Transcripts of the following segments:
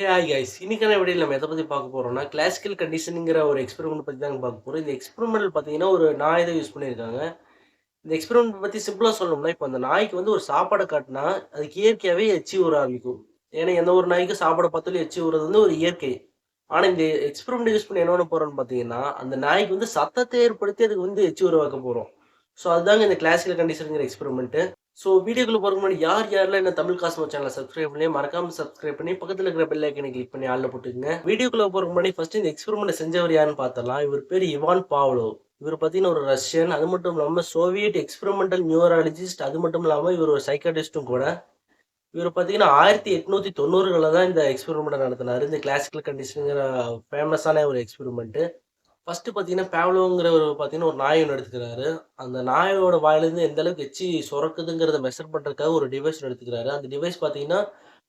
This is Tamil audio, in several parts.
ஹே ஹாய் கைஸ் இன்னைக்கான வீடியோவில் நம்ம எதை பற்றி பார்க்க போகிறோம்னா கிளாசிக்கல் கண்டிஷனுங்கிற ஒரு எக்ஸ்பெரிமெண்ட் பற்றி தான் பார்க்க போகிறோம் இந்த எக்ஸ்பெரிமெண்ட் பார்த்தீங்கன்னா ஒரு நாய் தான் யூஸ் பண்ணியிருக்காங்க. இந்த எக்ஸ்பெரிமெண்ட் பற்றி சிம்பிளாக சொல்லணும்னா இப்போ அந்த நாய்க்கு வந்து ஒரு சாப்பாடை காட்டினா அதுக்கு இயற்கையாகவே எச்சி ஊற ஆரம்பிக்கும். ஏன்னா எந்த ஒரு நாய்க்கும் சாப்பாடை பார்த்தாலும் எச்சி ஊறது வந்து ஒரு இயற்கை. ஆனால் இந்த எக்ஸ்பெரிமெண்ட் யூஸ் பண்ணி என்ன ஒன்று போகிறோம்னு பார்த்தீங்கன்னா அந்த நாய்க்கு வந்து சத்தத்தை ஏற்படுத்தி அதுக்கு வந்து எச்சி உருவாக்க போகிறோம் ஸோ அதுதாங்க இந்த கிளாசிக்கல் கண்டிஷனுங்கிற எக்ஸ்பெரிமெண்ட்டு ஸோ வீடியோக்குள்ள போகிற முன்னாடி யார் யாரெல்லாம் என்ன தமிழ் காஸ்மோ சேனலை சப்ஸ்கிரைப் பண்ணி மறக்காம சப்ஸ்கிரைப் பண்ணி பக்கத்தில் இருக்கிற பெல் ஐக்கனை கிளிக் பண்ணி ஆளில் போட்டுக்கங்க. வீடியோக்குள்ள போகிற முன்னாடி ஃபர்ஸ்ட் இந்த எக்ஸ்பெரிமெண்ட் செஞ்சவர் யாருன்னு பார்த்தலாம் இவர் பேர் இவான் பாவ்லோ. இவர் பார்த்தீங்கன்னா ஒரு ரஷ்யன். அது மட்டும் இல்லாமல் சோவியட் எக்ஸ்பெரிமெண்டல் நியூராலஜிஸ்ட் அது மட்டும் இல்லாமல் இவர் ஒரு சைக்காட்டிஸ்ட்டும் கூட. இவர் பார்த்தீங்கன்னா ஆயிரத்தி எட்நூத்தி தொண்ணூறுகளில் தான் இந்த எக்ஸ்பெரிமெண்ட் நடத்தினார். இந்த கிளாசிக்கல் கண்டிஷனுங்கிற ஃபேமஸான ஒரு எக்ஸ்பெரிமெண்ட்டு ஃபஸ்ட்டு பார்த்தீங்கன்னா பேவ்லோங்கிற ஒரு பார்த்தீங்கன்னா ஒரு நாய் ஒன்று எடுத்துக்கிறாரு. அந்த நாயோட வாயிலேருந்து எந்த அளவுக்கு எச்சி சுரக்குதுங்கிறத மெஷர் பண்ணுறதுக்காக ஒரு டிவைஸ் எடுத்துக்கிறாரு. அந்த டிவைஸ் பார்த்தீங்கன்னா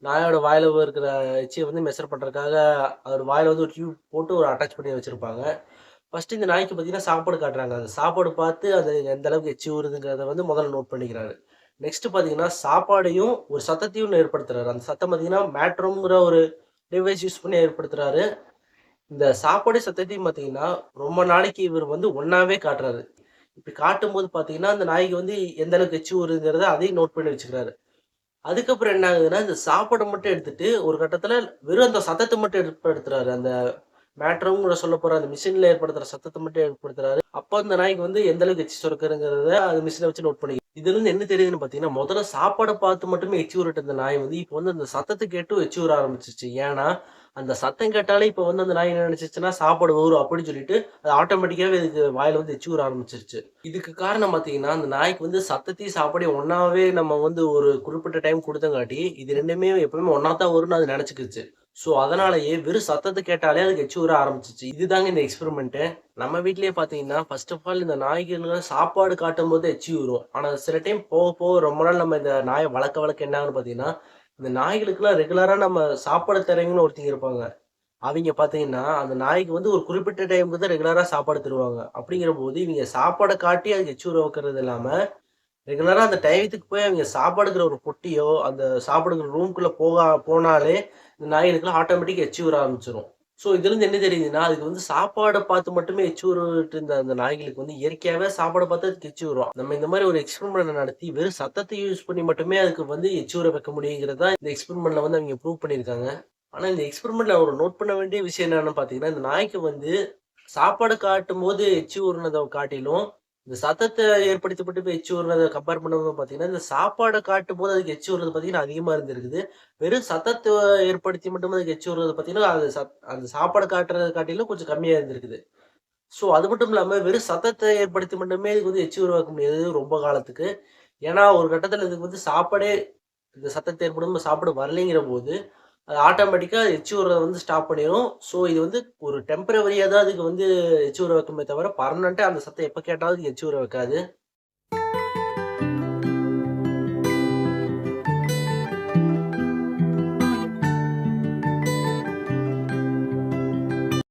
நாயோட வாயில் இருக்கிற எச்சியை வந்து மெஷர் பண்ணுறதுக்காக அதோட வாயில் வந்து ஒரு டியூப் போட்டு ஒரு அட்டாச் பண்ணி வச்சுருப்பாங்க. ஃபஸ்ட்டு இந்த நாய்க்கு பார்த்தீங்கன்னா சாப்பாடு காட்டுறாங்க. அந்த சாப்பாடு பார்த்து அது எந்த அளவுக்கு எச்சி ஊறுதுங்கிறத வந்து முதல்ல நோட் பண்ணிக்கிறாரு. நெக்ஸ்ட் பார்த்தீங்கன்னா சாப்பாடையும் ஒரு சத்தத்தையும் ஏற்படுத்துறாரு. அந்த சத்தம் பார்த்தீங்கன்னா மேட்ரோங்கிற ஒரு டிவைஸ் யூஸ் பண்ணி ஏற்படுத்துறாரு. இந்த சாப்பாடு சத்தத்தையும் பார்த்தீங்கன்னா ரொம்ப நாளைக்கு இவர் வந்து ஒன்னாவே காட்டுறாரு. இப்படி காட்டும்போது பார்த்தீங்கன்னா அந்த நாய்க்கு வந்து எந்த அளவுக்கு எச்சி ஊறுங்கிறத அதையும் நோட் பண்ணி வச்சுக்கிறாரு. அதுக்கப்புறம் என்ன ஆகுதுன்னா இந்த சாப்பாடை மட்டும் எடுத்துட்டு ஒரு கட்டத்தில் வெறும் அந்த சத்தத்தை மட்டும் ஏற்படுத்துறாரு. அந்த மேட்ரம்ங்கிற சொல்ல போற அந்த மிஷின்ல ஏற்படுத்துற சத்தத்தை மட்டும் ஏற்படுத்துறாரு. அப்போ அந்த நாய்க்கு வந்து எந்த அளவுக்கு எச்சி சுரக்குறங்கிறத அது மிஷினை வச்சு நோட் பண்ணி இதுல இருந்து என்ன தெரியுதுன்னு பார்த்தீங்கன்னா முதல்ல சாப்பாடை பார்த்து மட்டுமே எச்சி ஊறிட்டு இந்த நாய் வந்து இப்போ வந்து அந்த சத்தத்தை கேட்டு எச்சி விட ஆரம்பிச்சிச்சு ஏன்னா அந்த சத்தம் கேட்டாலே இப்போ வந்து அந்த நாய் என்ன நினைச்சிச்சுன்னா சாப்பாடு வரும் அப்படின்னு சொல்லிட்டு அது ஆட்டோமேட்டிக்காவே இதுக்கு வாயில வந்து எச்சி ஊற ஆரம்பிச்சிருச்சு. இதுக்கு காரணம் பார்த்தீங்கன்னா அந்த நாய்க்கு வந்து சத்தத்தையும் சாப்பாடையும் ஒன்னாவே நம்ம வந்து ஒரு குறிப்பிட்ட டைம் கொடுத்தங்காட்டி இது ரெண்டுமே எப்பவுமே ஒன்னா தான் வரும்னு அது நினைச்சுக்கிச்சு. ஸோ அதனாலயே வெறும் சத்தத்தை கேட்டாலே அதுக்கு எச்சி ஊற ஆரம்பிச்சிச்சு. இதுதாங்க இந்த எக்ஸ்பெரிமெண்ட்டு நம்ம வீட்லயே பார்த்தீங்கன்னா ஃபர்ஸ்ட் ஆஃப் ஆல் இந்த நாய்க்கு சாப்பாடு காட்டும் போது எச்சி வரும் ஆனால் சில டைம் போக போக ரொம்ப நாள் நம்ம இந்த நாயை வளர்க்க வளர்க்க என்ன ஆகுன்னு பார்த்தீங்கன்னா இந்த நாய்களுக்கெல்லாம் ரெகுலராக நம்ம சாப்பாடு தரவங்கன்னு ஒருத்தங்க இருப்பாங்க. அவங்க பார்த்தீங்கன்னா அந்த நாய்க்கு வந்து ஒரு குறிப்பிட்ட டைமுக்கு தான் ரெகுலராக சாப்பாடு தருவாங்க. அப்படிங்கிற போது இவங்க சாப்பாடை காட்டி அதுக்கு எச்சூர வைக்கிறது இல்லாமல் ரெகுலராக அந்த டயத்துக்கு போய் அவங்க சாப்பாடுக்கிற ஒரு பொட்டியோ அந்த சாப்பாடுக்கிற ரூம்குள்ளே போக போனாலே இந்த நாய்களுக்குலாம் ஆட்டோமேட்டிக்காக எச்சி விட ஆரம்பிச்சிடும் ஸோ இதுலேருந்து என்ன தெரியுதுன்னா அதுக்கு வந்து சாப்பாடை பார்த்து மட்டுமே எச்சி விட்டு இருந்த அந்த நாய்களுக்கு வந்து இயற்கையாகவே சாப்பாடை பார்த்து அதுக்கு எச்சி வரும் நம்ம இந்த மாதிரி ஒரு எக்ஸ்பெரிமெண்ட் நடத்தி வெறும் சத்தத்தை யூஸ் பண்ணி மட்டுமே அதுக்கு வந்து எச்சி ஊற வைக்க முடியுங்கிறதா இந்த எக்ஸ்பெரிமெண்ட்ல வந்து அவங்க ப்ரூவ் பண்ணியிருக்காங்க. ஆனால் இந்த எக்ஸ்பெரிமெண்ட்ல அவர் நோட் பண்ண வேண்டிய விஷயம் என்னன்னு பார்த்தீங்கன்னா இந்த நாய்க்கு வந்து சாப்பாடு காட்டும் போது எச்சி உருனதை காட்டிலும் இந்த சத்தத்தை ஏற்படுத்தப்பட்டு போய் எச்சி ஊறினதை கம்பேர் பண்ணும்போது பார்த்தீங்கன்னா இந்த சாப்பாடை காட்டும் போது அதுக்கு எச்சு ஊறுறது பார்த்தீங்கன்னா அதிகமாக இருந்திருக்குது. வெறும் சத்தத்தை ஏற்படுத்தி மட்டும் அதுக்கு எச்சி ஊறுறது பார்த்தீங்கன்னா அது சத் அந்த சாப்பாடு காட்டுறத காட்டிலும் கொஞ்சம் கம்மியாக இருந்திருக்குது. ஸோ அது மட்டும் இல்லாமல் வெறும் சத்தத்தை ஏற்படுத்தி மட்டுமே இதுக்கு வந்து எச்சி உருவாக்க முடியாது ரொம்ப காலத்துக்கு. ஏன்னா ஒரு கட்டத்தில் இதுக்கு வந்து சாப்பாடே இந்த சத்தத்தை ஏற்படும் சாப்பாடு வரலைங்கிற போது அது ஆட்டோமேட்டிக்காக எச்சி உறதை வந்து ஸ்டாப் பண்ணிடும் ஸோ இது வந்து ஒரு டெம்பரவரியாக தான் அதுக்கு வந்து எச்சி உரை வைக்குமே தவிர பர்மனெண்ட்டாக அந்த சத்தம் எப்போ கேட்டாலும் அதுக்கு எச்சி வைக்காது.